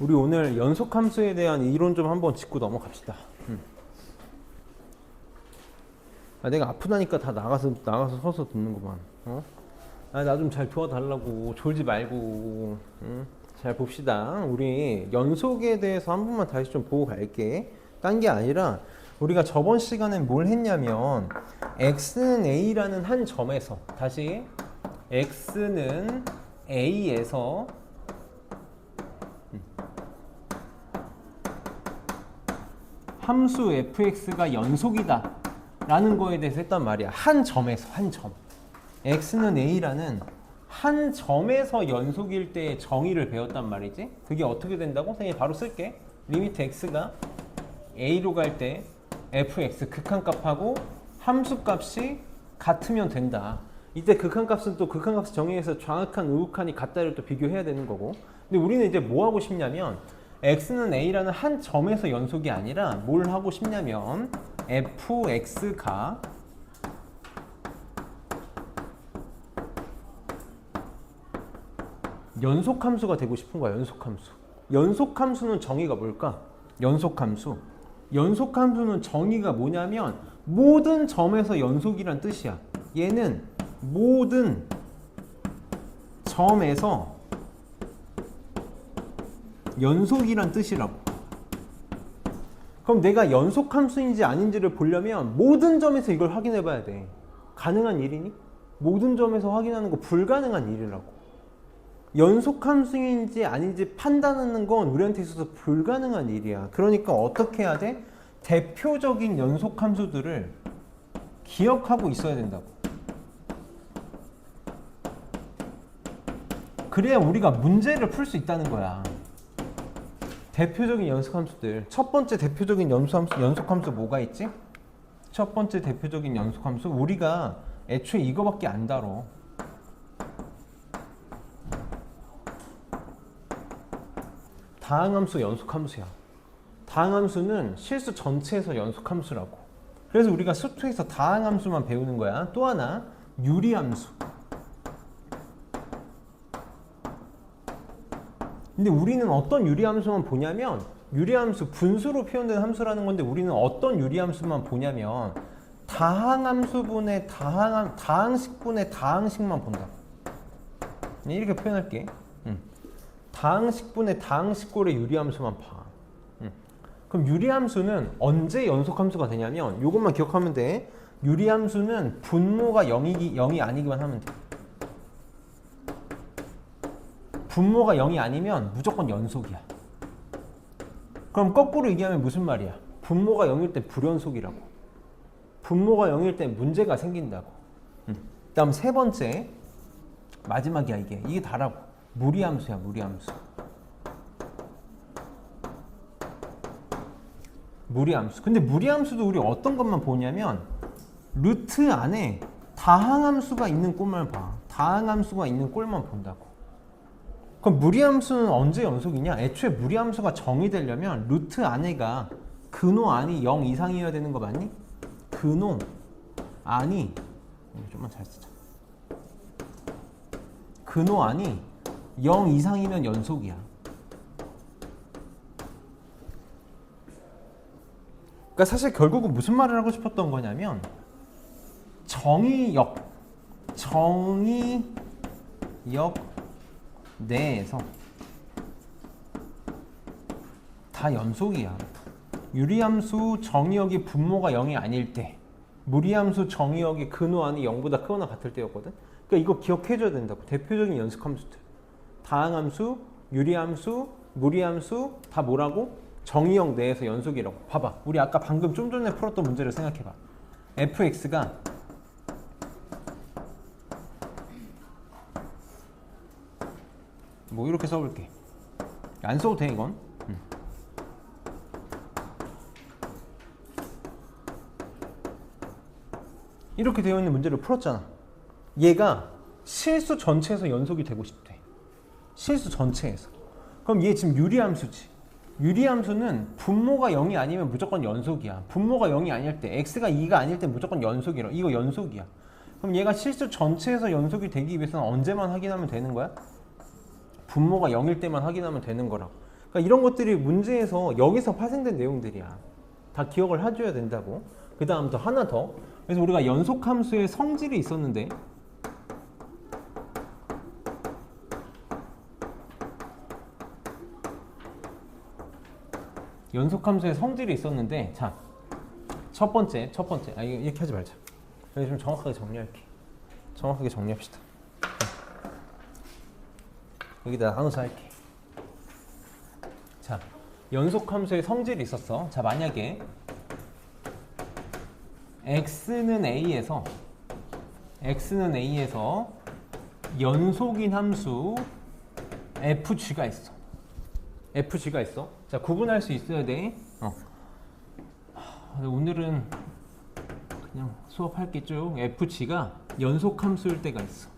우리 오늘 연속 함수에 대한 이론 좀 한번 짚고 넘어갑시다. 음. 아, 내가 아프다니까 다 나가서 나가서 서서 듣는구만. 어? 아, 나 좀 잘 도와달라고 졸지 말고. 응? 잘 봅시다. 우리 연속에 대해서 한 번만 다시 좀 보고 갈게. 딴 게 아니라 우리가 저번 시간엔 뭘 했냐면 x는 a라는 한 점에서 다시 x는 a에서 함수 fx가 연속이다 라는 거에 대해서 했단 말이야. 한 점에서 한 점. x는 a라는 한 점에서 연속일 때의 정의를 배웠단 말이지. 그게 어떻게 된다고? 선생님 바로 쓸게. 리미트 x가 a로 갈 때 fx 극한값하고 함수값이 같으면 된다. 이때 극한값은 또 극한값 정의해서 정확한 우극한이 같다를 또 비교해야 되는 거고. 근데 우리는 이제 뭐 하고 싶냐면 x는 a라는 한 점에서 연속이 아니라 뭘 하고 싶냐면 fx가 연속함수가 되고 싶은 거야 연속함수. 연속함수는 정의가 뭘까? 연속함수. 연속함수는 정의가 뭐냐면 모든 점에서 연속이란 뜻이야. 얘는 모든 점에서 연속이란 뜻이라고. 그럼 내가 연속 함수인지 아닌지를 보려면 모든 점에서 이걸 확인해 봐야 돼. 가능한 일이니? 모든 점에서 확인하는 거 불가능한 일이라고. 연속 함수인지 아닌지 판단하는 건 우리한테 있어서 불가능한 일이야. 그러니까 어떻게 해야 돼? 대표적인 연속 함수들을 기억하고 있어야 된다고. 그래야 우리가 문제를 풀 수 있다는 거야. 대표적인 연속함수들. 첫 번째 대표적인 연속함수, 연속함수 뭐가 있지? 첫 번째 대표적인 연속함수? 우리가 애초에 이거밖에 안 다뤄. 다항함수 연속함수야. 다항함수는 실수 전체에서 연속함수라고. 그래서 우리가 수투에서 다항함수만 배우는 거야. 또 하나 유리함수 근데 우리는 어떤 유리함수만 보냐면 유리함수 분수로 표현된 함수라는 건데 우리는 어떤 유리함수만 보냐면 다항함수분의 다항 다항식분의 다항식만 본다. 이렇게 표현할게. 음. 다항식분의 다항식꼴의 유리함수만 봐. 음. 그럼 유리함수는 언제 연속함수가 되냐면 이것만 기억하면 돼. 유리함수는 분모가 0이, 0이 아니기만 하면 돼. 분모가 0이 아니면 무조건 연속이야. 그럼 거꾸로 얘기하면 무슨 말이야? 분모가 0일 때 불연속이라고. 분모가 0일 때 문제가 생긴다고. 음. 다음 세 번째 마지막이야 이게. 이게 다라고. 무리함수야 무리함수. 무리함수. 근데 무리함수도 우리 어떤 것만 보냐면 루트 안에 다항함수가 있는 꼴만 봐. 다항함수가 있는 꼴만 본다고. 그럼 무리함수는 언제 연속이냐? 애초에 무리함수가 정의되려면 루트 안에가 근호 안이 0 이상이어야 되는 거 맞니? 근호 안이 좀만 잘 쓰자. 근호 안이 0 이상이면 연속이야. 그러니까 사실 결국은 무슨 말을 하고 싶었던 거냐면 정의역 정의역 내에서 다 연속이야. 유리함수 정의역이 분모가 0이 아닐 때 무리함수 정의역이 근호안이 0보다 크거나 같을 때였거든. 그러니까 이거 기억해줘야 된다고. 대표적인 연습함수들. 다항함수, 유리함수, 무리함수 다 뭐라고? 정의역 내에서 연속이라고. 봐봐. 우리 아까 방금 좀 전에 풀었던 문제를 생각해봐. fx가 뭐 이렇게 써볼게. 안 써도 돼 이건. 음. 이렇게 되어 있는 문제를 풀었잖아. 얘가 실수 전체에서 연속이 되고 싶대. 실수 전체에서. 그럼 얘 지금 유리함수지. 유리함수는 분모가 0이 아니면 무조건 연속이야. 분모가 0이 아닐 때, x가 2가 아닐 때 무조건 연속이라. 이거 연속이야. 그럼 얘가 실수 전체에서 연속이 되기 위해서는 언제만 확인하면 되는 거야? 분모가 0일 때만 확인하면 되는 거라고. 그러니까 이런 것들이 문제에서 여기서 파생된 내용들이야. 다 기억을 해줘야 된다고. 그 다음 또 하나 더. 그래서 우리가 연속 함수의 성질이 있었는데 연속 함수의 성질이 있었는데 자 첫 번째 첫 번째 아 이렇게 하지 말자 여기 좀 정확하게 정리할게 정확하게 정리합시다 여기다 나눠서 할게. 자 연속 함수의 성질이 있었어. 자 만약에 x는 a에서 x는 a에서 연속인 함수 fg가 있어. Fg가 있어. 자 구분할 수 있어야 돼. 어. 하, 오늘은 그냥 수업할게 쭉 fg가 연속 함수일 때가 있어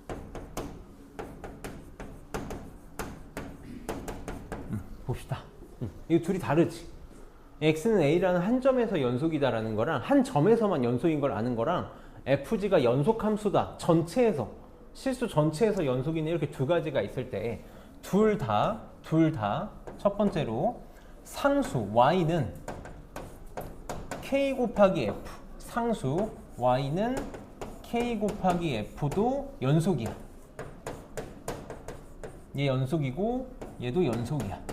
봅시다. 음, 이거 둘이 다르지. X는 a라는 한 점에서 연속이다라는 거랑 한 점에서만 연속인 걸 아는 거랑 fg가 연속 함수다. 전체에서. 실수 전체에서 연속이네. 이렇게 두 가지가 있을 때 둘 다 둘 다 첫 번째로 상수 y는 k 곱하기 f. 상수 y는 k 곱하기 f도 연속이야. 얘 연속이고 얘도 연속이야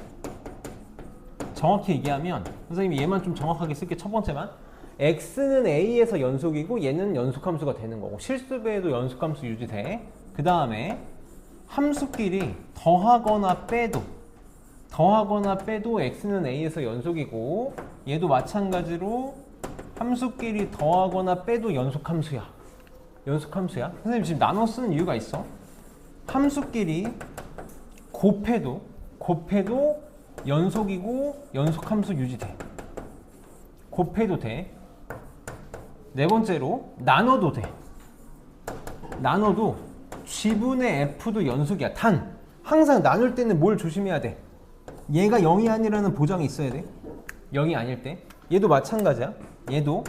정확히 얘기하면 선생님이 얘만 좀 정확하게 쓸게. 첫 번째만 x는 a에서 연속이고 얘는 연속함수가 되는 거고 실수배에도 연속함수 유지돼. 그 다음에 함수끼리 더하거나 빼도 더하거나 빼도 x는 a에서 연속이고 얘도 마찬가지로 함수끼리 더하거나 빼도 연속함수야. 연속함수야. 선생님 지금 나눠 쓰는 이유가 있어. 함수끼리 곱해도 곱해도 연속이고 연속함수 유지돼. 곱해도 돼. 네 번째로 나눠도 돼. 나눠도 G분의 F도 연속이야. 단 항상 나눌 때는 뭘 조심해야 돼? 얘가 0이 아니라는 보장이 있어야 돼. 0이 아닐 때. 얘도 마찬가지야. 얘도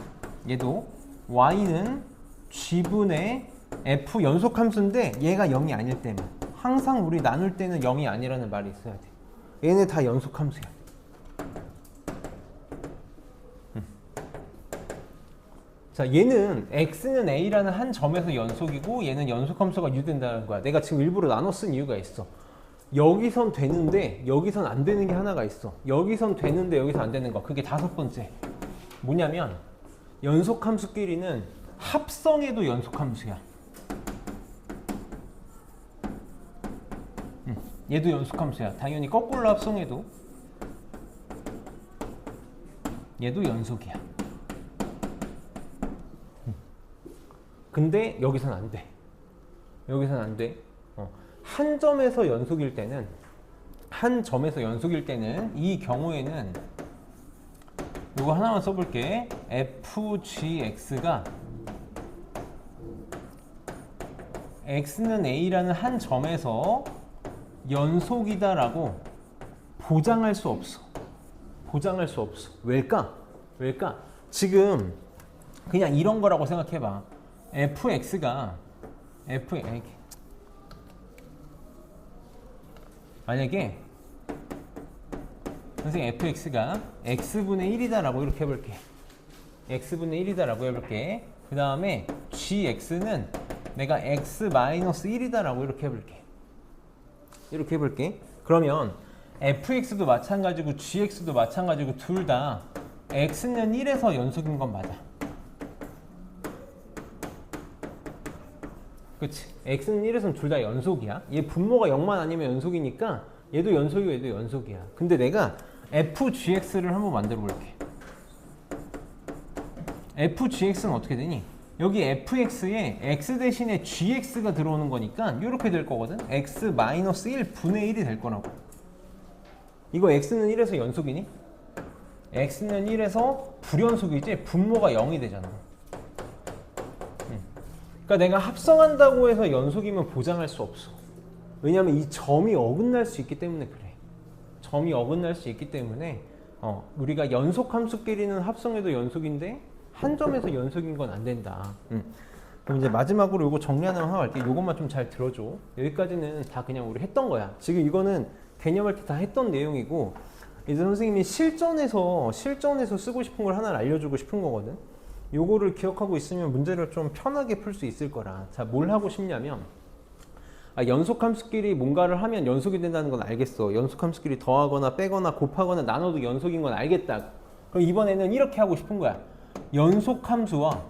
얘도 Y는 G분의 F 연속함수인데 얘가 0이 아닐 때만. 항상 우리 나눌 때는 0이 아니라는 말이 있어야 돼. 얘네 다 연속 함수야. 음. 자, 얘는 x는 a라는 한 점에서 연속이고 얘는 연속 함수가 유된다는 거야. 내가 지금 일부러 나눠 쓴 이유가 있어. 여기선 되는데 여기선 안 되는 게 하나가 있어. 여기선 되는데 여기서 안 되는 거. 그게 다섯 번째. 뭐냐면 연속함수끼리는 합성해도 연속함수야. 얘도 연속함수야. 당연히 거꾸로 합성해도 얘도 연속이야. 음. 근데 여기선 안 돼. 여기선 안 돼. 어. 한 점에서 연속일 때는 한 점에서 연속일 때는 이 경우에는 이거 하나만 써볼게. fgx가 x는 a라는 한 점에서 연속이다라고 보장할 수 없어. 보장할 수 없어. 왜일까? 왜일까? 지금 그냥 이런 거라고 생각해봐. fx가 f 만약에 선생님 fx가 x분의 1이다라고 이렇게 해볼게. x분의 1이다라고 해볼게. 그 다음에 gx는 내가 x-1이다라고 이렇게 해볼게. 이렇게 해볼게. 그러면 fx도 마찬가지고 gx도 마찬가지고 둘 다 x는 1에서 연속인 건 맞아. 그치? x는 1에서는 둘 다 연속이야. 얘 분모가 0만 아니면 연속이니까 얘도 연속이고 얘도 연속이야. 근데 내가 fgx를 한번 만들어 볼게. fgx는 어떻게 되니? 여기 fx에 x 대신에 gx가 들어오는 거니까 이렇게 될 거거든. x-1 분의 1이 될 거라고. 이거 x는 1에서 연속이니? x는 1에서 불연속이지 분모가 0이 되잖아. 음. 그러니까 내가 합성한다고 해서 연속이면 보장할 수 없어. 왜냐하면 이 점이 어긋날 수 있기 때문에 그래. 점이 어긋날 수 있기 때문에 어, 우리가 연속 함수끼리는 합성해도 연속인데 한 점에서 연속인 건 안 된다. 음. 그럼 이제 마지막으로 이거 정리하는 하고 갈게. 이것만 좀 잘 들어줘. 여기까지는 다 그냥 우리 했던 거야. 지금 이거는 개념할 때 다 했던 내용이고 이제 선생님이 실전에서 실전에서 쓰고 싶은 걸 하나를 알려주고 싶은 거거든. 요거를 기억하고 있으면 문제를 좀 편하게 풀 수 있을 거라. 자, 뭘 하고 싶냐면 아, 연속 함수끼리 뭔가를 하면 연속이 된다는 건 알겠어. 연속 함수끼리 더하거나 빼거나 곱하거나 나눠도 연속인 건 알겠다. 그럼 이번에는 이렇게 하고 싶은 거야. 연속 함수와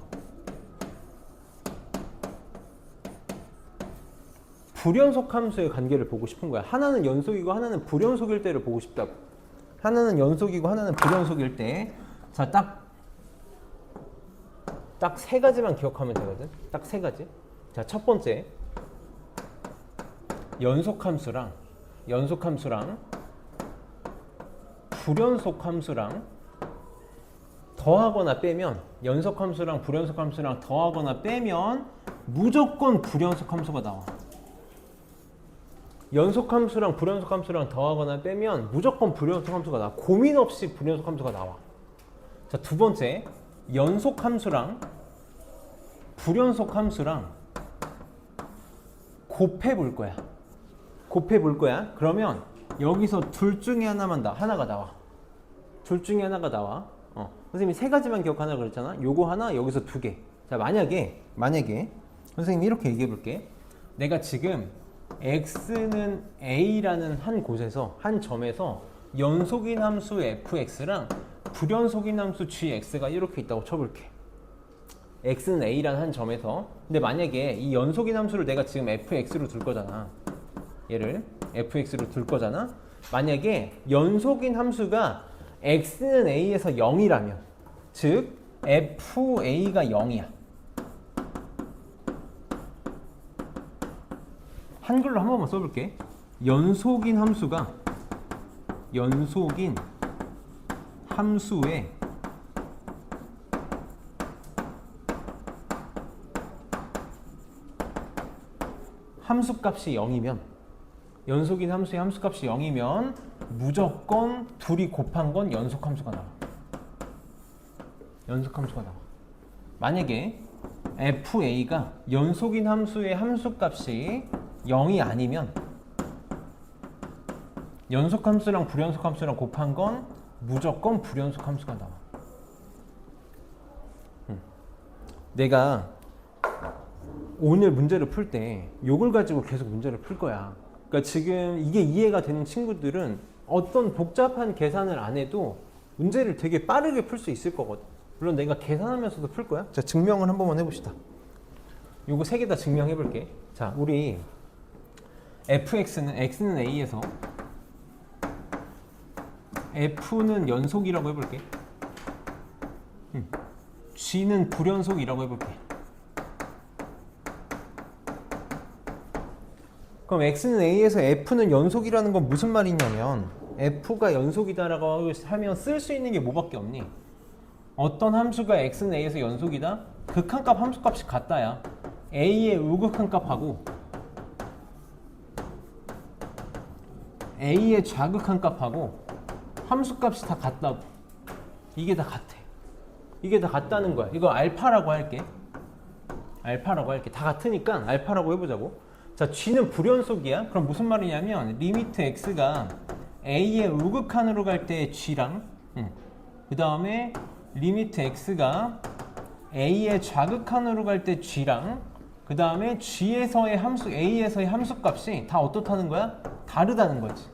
불연속 함수의 관계를 보고 싶은 거야. 하나는 연속이고 하나는 불연속일 때를 보고 싶다고. 하나는 연속이고 하나는 불연속일 때. 자, 딱 딱 세 가지만 기억하면 되거든. 딱 세 가지. 자, 첫 번째. 연속 함수랑 연속 함수랑 불연속 함수랑 더하거나 빼면 연속 함수랑 불연속 함수랑 더하거나 빼면 무조건 불연속 함수가 나와. 연속 함수랑 불연속 함수랑 더하거나 빼면 무조건 불연속 함수가 나와. 고민 없이 불연속 함수가 나와. 자, 두 번째. 연속 함수랑 불연속 함수랑 곱해 볼 거야. 곱해 볼 거야. 그러면 여기서 둘 중에 하나만 나 하나가 나와. 둘 중에 하나가 나와. 어. 선생님이 세 가지만 기억하라 그랬잖아. 요거 하나, 여기서 두 개. 자, 만약에 만약에 선생님이 이렇게 얘기해 볼게. 내가 지금 x는 a라는 한 곳에서 한 점에서 연속인 함수 fx랑 불연속인 함수 gx가 이렇게 있다고 쳐볼게. x는 a라는 한 점에서 근데 만약에 이 연속인 함수를 내가 지금 fx로 둘 거잖아. 얘를 fx로 둘 거잖아. 만약에 연속인 함수가 x는 a에서 0이라면 즉 fa가 0이야. 한글로 한 번만 써볼게. 연속인 함수가 연속인 함수의 함수값이 0이면 연속인 함수의 함수값이 0이면 무조건 둘이 곱한 건 연속함수가 나와. 연속함수가 나와. 만약에 fa가 연속인 함수의 함수값이 0이 아니면 연속함수랑 불연속함수랑 곱한 건 무조건 불연속함수가 나와. 음. 내가 오늘 문제를 풀 때 요걸 가지고 계속 문제를 풀 거야. 그러니까 지금 이게 이해가 되는 친구들은 어떤 복잡한 계산을 안 해도 문제를 되게 빠르게 풀 수 있을 거거든. 물론 내가 계산하면서도 풀 거야. 자, 증명을 한 번만 해봅시다. 요거 세 개 다 증명해 볼게. 자, 우리 fx는 x는 a에서 f는 연속이라고 해볼게. 음. g는 불연속이라고 해볼게. 그럼 x는 a에서 f는 연속이라는 건 무슨 말이냐면 f가 연속이다라고 하면 쓸 수 있는 게 뭐밖에 없니? 어떤 함수가 x는 a에서 연속이다? 극한값 함수값이 같다야. a의 우극한 값하고 a의 좌극한 값하고 함수값이 다 같다고. 이게 다 같아. 이게 다 같다는 거야. 이거 알파라고 할게. 알파라고 할게. 다 같으니까 알파라고 해보자고. 자, g는 불연속이야. 그럼 무슨 말이냐면 리미트 x가 a의 우극한으로 갈때 g랑 음, 그 다음에 리미트 x가 a의 좌극한으로 갈 때 g랑 그 다음에 g에서의 함수 a에서의 함수값이 다 어떻다는 거야? 다르다는 거지.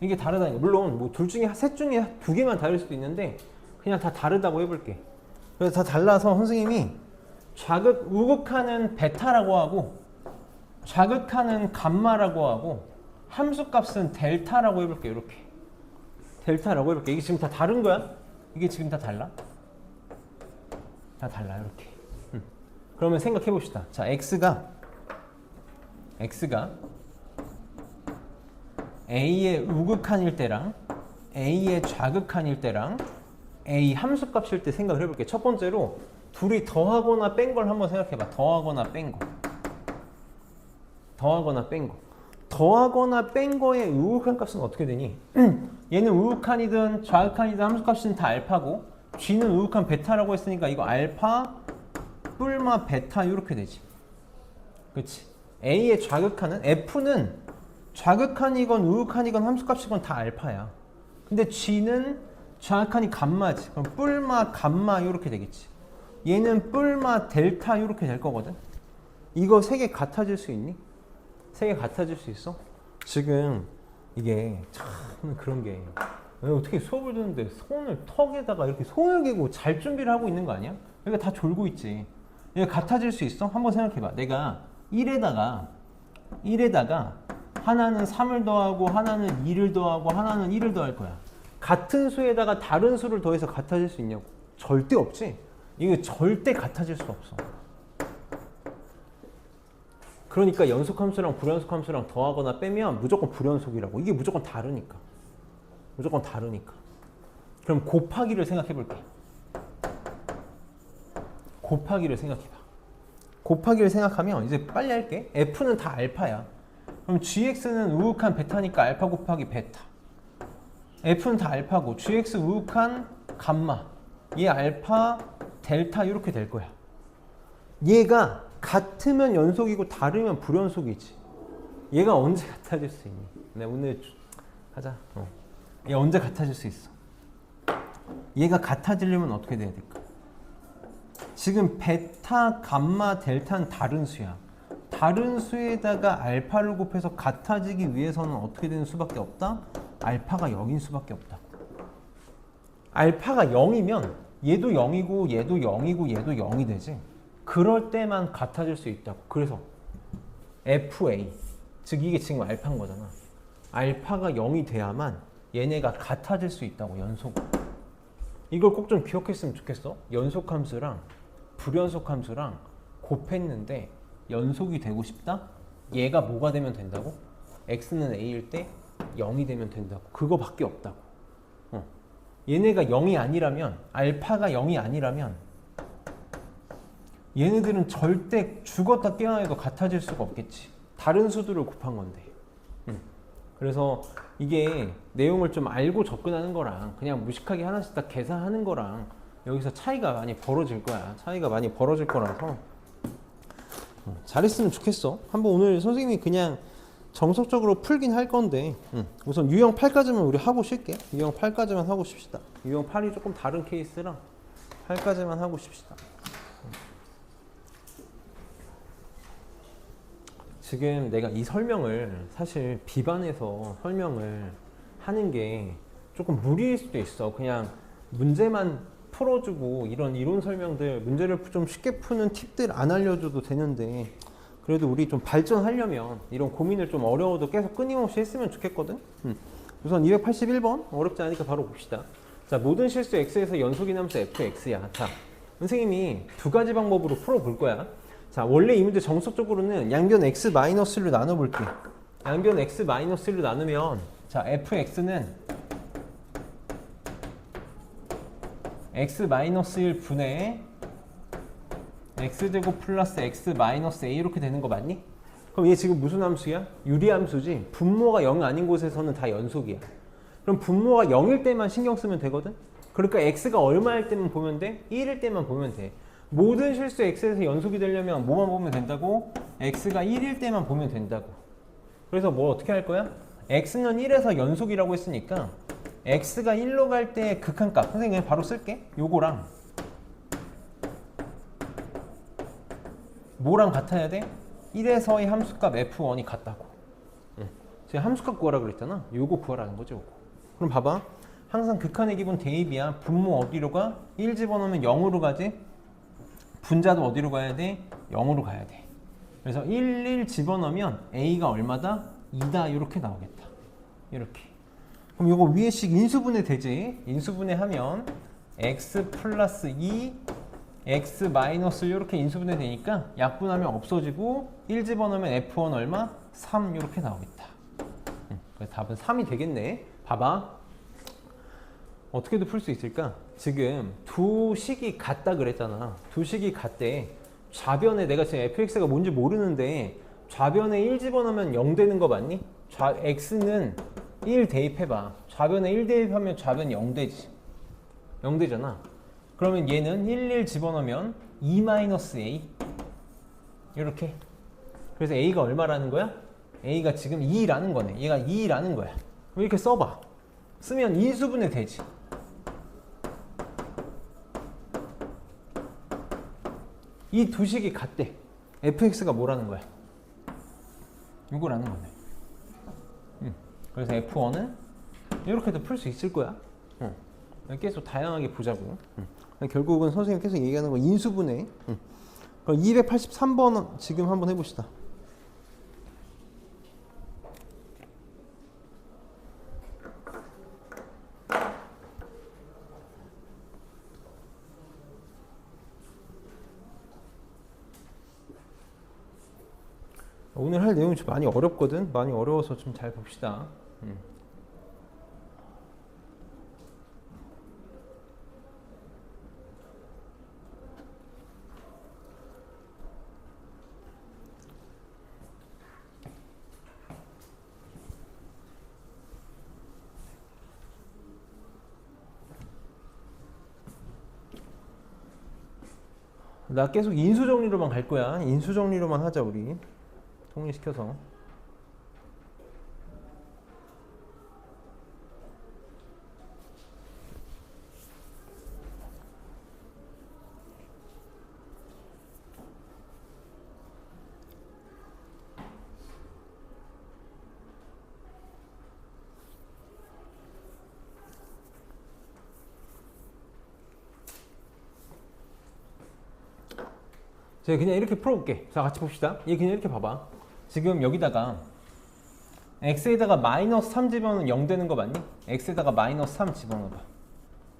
이게 다르다는 거. 물론 뭐 둘 중에 셋 중에 두 개만 다를 수도 있는데 그냥 다 다르다고 해볼게. 그래서 다 달라서 선생님이 좌극 우극하는 베타라고 하고 좌극하는 감마라고 하고 함수값은 델타라고 해볼게 이렇게. 델타라고 해볼게 이게 지금 다 다른 거야? 이게 지금 다 달라? 다 달라 이렇게. 음. 그러면 생각해 봅시다. 자 x가 x가 a의 우극한일 때랑 a의 좌극한일 때랑 a 함수값일 때 생각을 해볼게 첫 번째로 둘이 더하거나 뺀 걸 한번 생각해봐. 더하거나 뺀 거 더하거나 뺀 거. 더하거나 뺀 거의 우극한 값은 어떻게 되니? 얘는 우극한이든 좌극한이든 함수값은 다 알파고 g는 우극한 베타라고 했으니까 이거 알파 뿔마 베타 이렇게 되지. 그렇지. A의 좌극한은 F는 좌극한이건 우극한이건 함수값이건 다 알파야. 근데 G는 좌극한이 감마지. 그럼 뿔마 감마 이렇게 되겠지. 얘는 뿔마 델타 이렇게 될 거거든. 이거 세 개 같아질 수 있니? 세개 같아질 수 있어? 지금 이게 참 그런 게 어떻게 수업을 듣는데 손을 턱에다가 이렇게 손을 개고 잘 준비를 하고 있는 거 아니야? 그러니까 다 졸고 있지. 이게 같아질 수 있어? 한번 생각해봐. 내가 1에다가 1에다가 하나는 3을 더하고 하나는 2를 더하고 하나는 1을 더할 거야. 같은 수에다가 다른 수를 더해서 같아질 수 있냐고? 절대 없지. 이거 절대 같아질 수 없어. 그러니까 연속 함수랑 불연속 함수랑 더하거나 빼면 무조건 불연속이라고. 이게 무조건 다르니까. 무조건 다르니까. 그럼 곱하기를 생각해 볼게. 곱하기를 생각해 봐. 곱하기를 생각하면 이제 빨리 할게. F는 다 알파야. 그럼 GX는 우극한 베타니까 알파 곱하기 베타. F는 다 알파고 GX 우극한 감마. 얘 알파 델타 이렇게 될 거야. 얘가 같으면 연속이고 다르면 불연속이지. 얘가 언제 같아질 수 있니? 네, 오늘 주- 하자. 어. 얘 언제 같아질 수 있어? 얘가 같아지려면 어떻게 돼야 될까? 지금 베타, 감마, 델타는 다른 수야. 다른 수에다가 알파를 곱해서 같아지기 위해서는 어떻게 되는 수밖에 없다? 알파가 0인 수밖에 없다. 알파가 0이면 얘도 0이고 얘도 0이고 얘도 0이 되지. 그럴 때만 같아질 수 있다고. 그래서 FA 즉 이게 지금 알파인 거잖아. 알파가 0이 돼야만 얘네가 같아질 수 있다고 연속. 이걸 꼭 좀 기억했으면 좋겠어. 연속 함수랑 불연속 함수랑 곱했는데 연속이 되고 싶다? 얘가 뭐가 되면 된다고? x는 a일 때 0이 되면 된다고. 그거밖에 없다고. 어. 얘네가 0이 아니라면 알파가 0이 아니라면 얘네들은 절대 죽었다 깨어나도 같아질 수가 없겠지. 다른 수들을 곱한 건데. 음. 그래서 이게 내용을 좀 알고 접근하는 거랑 그냥 무식하게 하나씩 다 계산하는 거랑 여기서 차이가 많이 벌어질 거야. 차이가 많이 벌어질 거라서 어, 잘했으면 좋겠어. 한번 오늘 선생님이 그냥 정석적으로 풀긴 할 건데 음, 우선 유형 8까지만 우리 하고 쉴게. 유형 8까지만 하고 쉽시다. 유형 8이 조금 다른 케이스랑 8까지만 하고 쉽시다. 지금 내가 이 설명을 사실 비반해서 설명을 하는 게 조금 무리일 수도 있어. 그냥 문제만 풀어주고 이런 이론 설명들, 문제를 좀 쉽게 푸는 팁들 안 알려줘도 되는데 그래도 우리 좀 발전하려면 이런 고민을 좀 어려워도 계속 끊임없이 했으면 좋겠거든. 음. 우선 281번 어렵지 않으니까 바로 봅시다. 자 모든 실수 x에서 연속인 함수 fx야. 자 선생님이 두 가지 방법으로 풀어볼 거야. 자 원래 이 문제 정석적으로는 양변 x 마이너스로 나눠 볼게. 양변 x 마이너스로 나누면 자 fx는 x 마이너스 1 분의 x 제곱 플러스 x 마이너스 a 이렇게 되는 거 맞니? 그럼 얘 지금 무슨 함수야? 유리함수지. 분모가 0 아닌 곳에서는 다 연속이야. 그럼 분모가 0일 때만 신경 쓰면 되거든? 그러니까 x가 얼마일 때만 보면 돼? 1일 때만 보면 돼. 모든 실수 x에서 연속이 되려면 뭐만 보면 된다고? x가 1일 때만 보면 된다고. 그래서 뭐 어떻게 할 거야? x는 1에서 연속이라고 했으니까 x가 1로 갈 때 극한값 선생님 그냥 바로 쓸게. 요거랑 뭐랑 같아야 돼? 1에서의 함수값 f1이 같다고. 응. 제가 함수값 구하라 그랬잖아. 요거 구하라는 거죠. 요거. 그럼 봐봐. 항상 극한의 기본 대입이야. 분모 어디로 가? 1 집어넣으면 0으로 가지. 분자도 어디로 가야 돼? 0으로 가야 돼. 그래서 1, 1 집어넣으면 a가 얼마다? 2다 이렇게 나오겠다. 이렇게. 그럼 요거 위에씩 인수분해 되지? 인수분해 하면 x 플러스 2 x 마이너스 이렇게 인수분해 되니까 약분하면 없어지고 1 집어넣으면 f1 얼마? 3 이렇게 나오겠다. 응, 그래서 답은 3이 되겠네. 봐봐. 어떻게도 풀수 있을까? 지금 두 식이 같다 그랬잖아. 두 식이 같대. 좌변에 내가 지금 fx가 뭔지 모르는데 좌변에 1 집어넣으면 0 되는 거 맞니? 좌 x는 1 대입해봐. 좌변에 1 대입하면 좌변 0 되지. 0 되잖아. 그러면 얘는 1, 1 집어넣으면 2-a 이렇게 그래서 a가 얼마라는 거야? a가 지금 2라는 거네 얘가 2라는 거야 이렇게 써봐 쓰면 인수분해 되지 이 두 식이 같대 fx가 뭐라는 거야? 이거라는 거네 음, 그래서 f1은 이렇게도 풀 수 있을 거야 어. 계속 다양하게 보자고 음. 결국은 선생님 계속 얘기하는 거 인수분해 음. 그럼 283번 지금 한번 해봅시다 오늘 할 내용이 좀 많이 어렵거든 많이 어려워서 좀 잘 봅시다 음. 나 계속 인수 정리로만 갈 거야. 인수 정리로만 하자 우리. 통일시켜서. 제가 그냥 이렇게 풀어볼게. 자, 같이 봅시다. 얘 그냥 이렇게 봐봐. 지금 여기다가 x에다가 마이너스 3 집어넣으면 0 되는 거 맞니? x에다가 마이너스 3 집어넣어봐.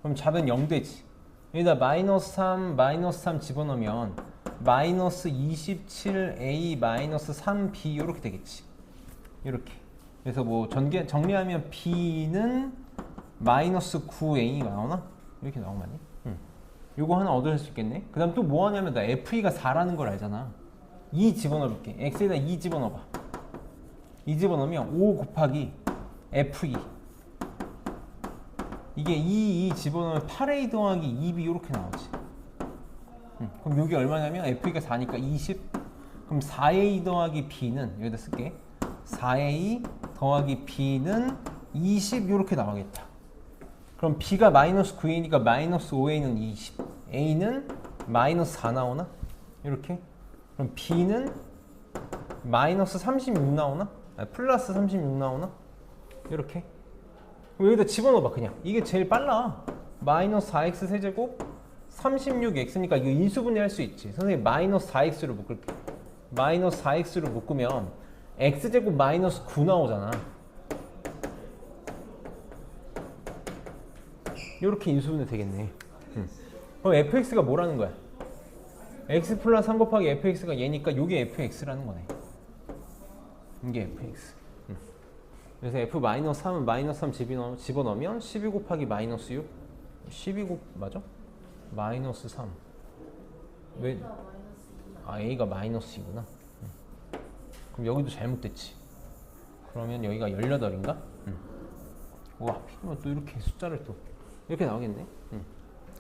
그럼 답은 0 되지. 여기다 마이너스 3, 마이너스 3 집어넣으면 마이너스 27a 마이너스 3b 이렇게 되겠지. 이렇게. 그래서 뭐 전개, 정리하면 b는 마이너스 9a 나오나? 이렇게 나오면 맞니? 응. 요거 하나 얻을 수 있겠네. 그 다음 또 뭐 하냐면 나 FE가 4라는 걸 알잖아. 2 집어넣을게. X에다 2 집어넣어봐. 2 집어넣으면 5 곱하기 FE. 이게 2, 2 집어넣으면 8A 더하기 2B 이렇게 나오지. 응. 그럼 여기 얼마냐면 FE가 4니까 20. 그럼 4A 더하기 B는 여기다 쓸게. 4A 더하기 B는 20 이렇게 나오겠다. 그럼 B가 마이너스 9A니까 마이너스 5A는 20 A는 마이너스 4 나오나? 이렇게 그럼 B는 마이너스 36 나오나? 아니, 플러스 36 나오나? 이렇게 여기다 집어넣어봐 그냥 이게 제일 빨라 마이너스 4x 세제곱 36x니까 이거 인수분해 할 수 있지 선생님 마이너스 4x로 묶을게 마이너스 4x로 묶으면 x제곱 마이너스 9 나오잖아 이렇게 인수분해 되겠네. 음. 그럼 fx가 뭐라는 거야? X 플러스 3 곱하기 fx가 얘니까 이게 fx라는 거네. 이게 fx. 음. 그래서 f 마이너스 3은 마이너스 3 집어넣, 집어넣으면 12 곱하기 마이너스 6. 12 곱, 맞아? 마이너스 3. 왜? 아, a가 마이너스이구나. 음. 그럼 여기도 잘못됐지. 그러면 여기가 18인가? 음. 와, 필요면 또 이렇게 숫자를 또. 이렇게 나오겠네. 음.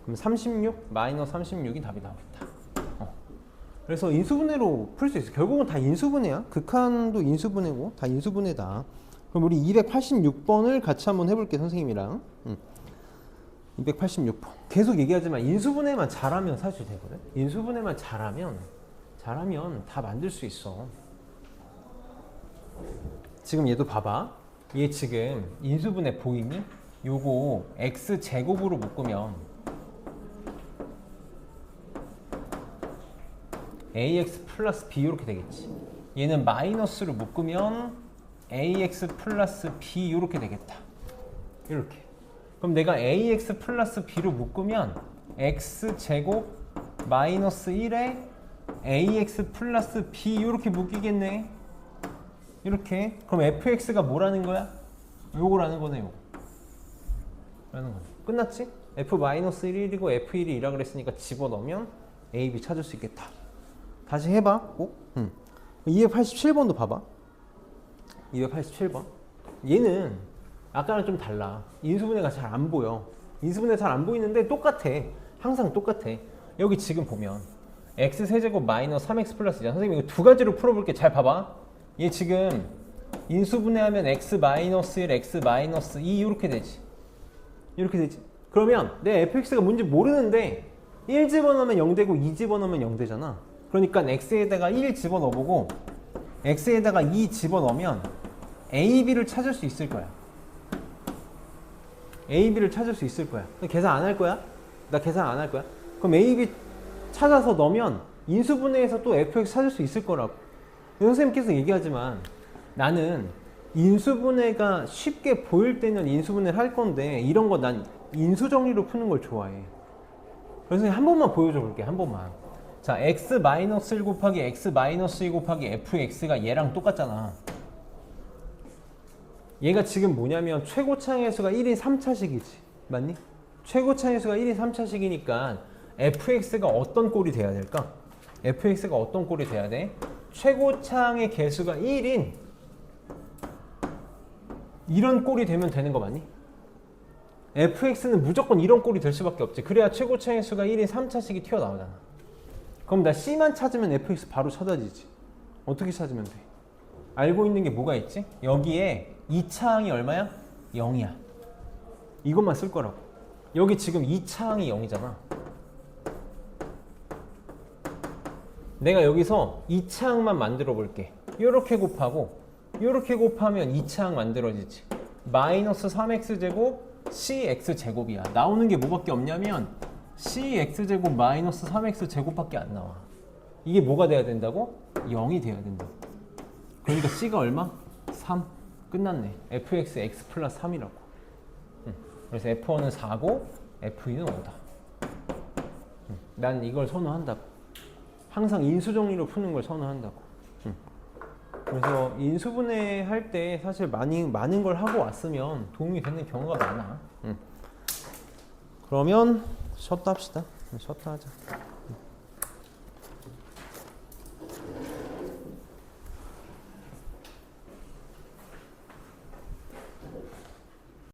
그럼 36 마이너스 36이 답이 나오겠다. 어. 그래서 인수분해로 풀 수 있어. 결국은 다 인수분해야. 극한도 인수분해고 다 인수분해다. 그럼 우리 286번을 같이 한번 해볼게 선생님이랑. 음. 286번. 계속 얘기하지만 인수분해만 잘하면 사실 되거든. 인수분해만 잘하면 잘하면 다 만들 수 있어. 지금 얘도 봐봐. 얘 지금 인수분해 보이니? 요거 x 제곱으로 묶으면 ax 플러스 b 이렇게 되겠지. 얘는 마이너스로 묶으면 ax 플러스 b 이렇게 되겠다. 이렇게. 그럼 내가 ax 플러스 b로 묶으면 x 제곱 마이너스 1에 ax 플러스 b 이렇게 묶이겠네. 이렇게. 그럼 fx가 뭐라는 거야? 요거라는 거네, 요거. 라는 거죠. 끝났지? f-1이고 f1이 2라 그랬으니까 집어넣으면 a, b 찾을 수 있겠다. 다시 해봐. 꼭. 응. 287번도 봐봐. 287번. 얘는 아까랑 좀 달라. 인수분해가 잘 안 보여. 인수분해 잘 안 보이는데 똑같아. 항상 똑같아. 여기 지금 보면 x 세제곱 마이너스 3x 플러스잖아. 선생님 이거 두 가지로 풀어볼게. 잘 봐봐. 얘 지금 인수분해하면 x 마이너스 1, x 마이너스 2 이렇게 되지. 이렇게 되지. 그러면 내 fx가 뭔지 모르는데 1 집어넣으면 0 되고 2 집어넣으면 0 되잖아. 그러니까 x에다가 1 집어넣어보고 x에다가 2 집어넣으면 a, b를 찾을 수 있을 거야. a, b를 찾을 수 있을 거야. 너 계산 안 할 거야? 나 계산 안 할 거야? 그럼 a, b 찾아서 넣으면 인수분해에서 또 fx 찾을 수 있을 거라고. 선생님께서 얘기하지만 나는 인수분해가 쉽게 보일 때는 인수분해를 할 건데 이런 거 난 인수 정리로 푸는 걸 좋아해. 그래서 한 번만 보여줘 볼게 한 번만. 자 x 마이너스 1 곱하기 x 마이너스 2 곱하기 fx가 얘랑 똑같잖아. 얘가 지금 뭐냐면 최고차의 수가 1인 3차식이지. 맞니? 최고차의 수가 1인 3차식이니까 fx가 어떤 꼴이 돼야 될까? fx가 어떤 꼴이 돼야 돼? 최고차의 개수가 1인 이런 꼴이 되면 되는 거 맞니? fx는 무조건 이런 꼴이 될 수밖에 없지. 그래야 최고차의 수가 1인 3차식이 튀어나오잖아. 그럼 나 c만 찾으면 fx 바로 찾아지지. 어떻게 찾으면 돼? 알고 있는 게 뭐가 있지? 여기에 2차항이 얼마야? 0이야. 이것만 쓸 거라고. 여기 지금 2차항이 0이잖아. 내가 여기서 2차항만 만들어 볼게. 이렇게 곱하고 이렇게 곱하면 2차항 만들어지지. 마이너스 3x 제곱 cx 제곱이야. 나오는 게 뭐밖에 없냐면 cx 제곱 마이너스 3x 제곱밖에 안 나와. 이게 뭐가 돼야 된다고? 0이 돼야 된다. 그러니까 c가 얼마? 3. 끝났네. fx x 플러스 3이라고. 그래서 f1은 4고 f2는 5다. 난 이걸 선호한다고. 항상 인수 정리로 푸는 걸 선호한다고. 음. 그래서 인수분해 할 때 사실 많이 많은 걸 하고 왔으면 도움이 되는 경우가 많아. 음. 그러면 쉬었다 합시다. 쉬었다 하자.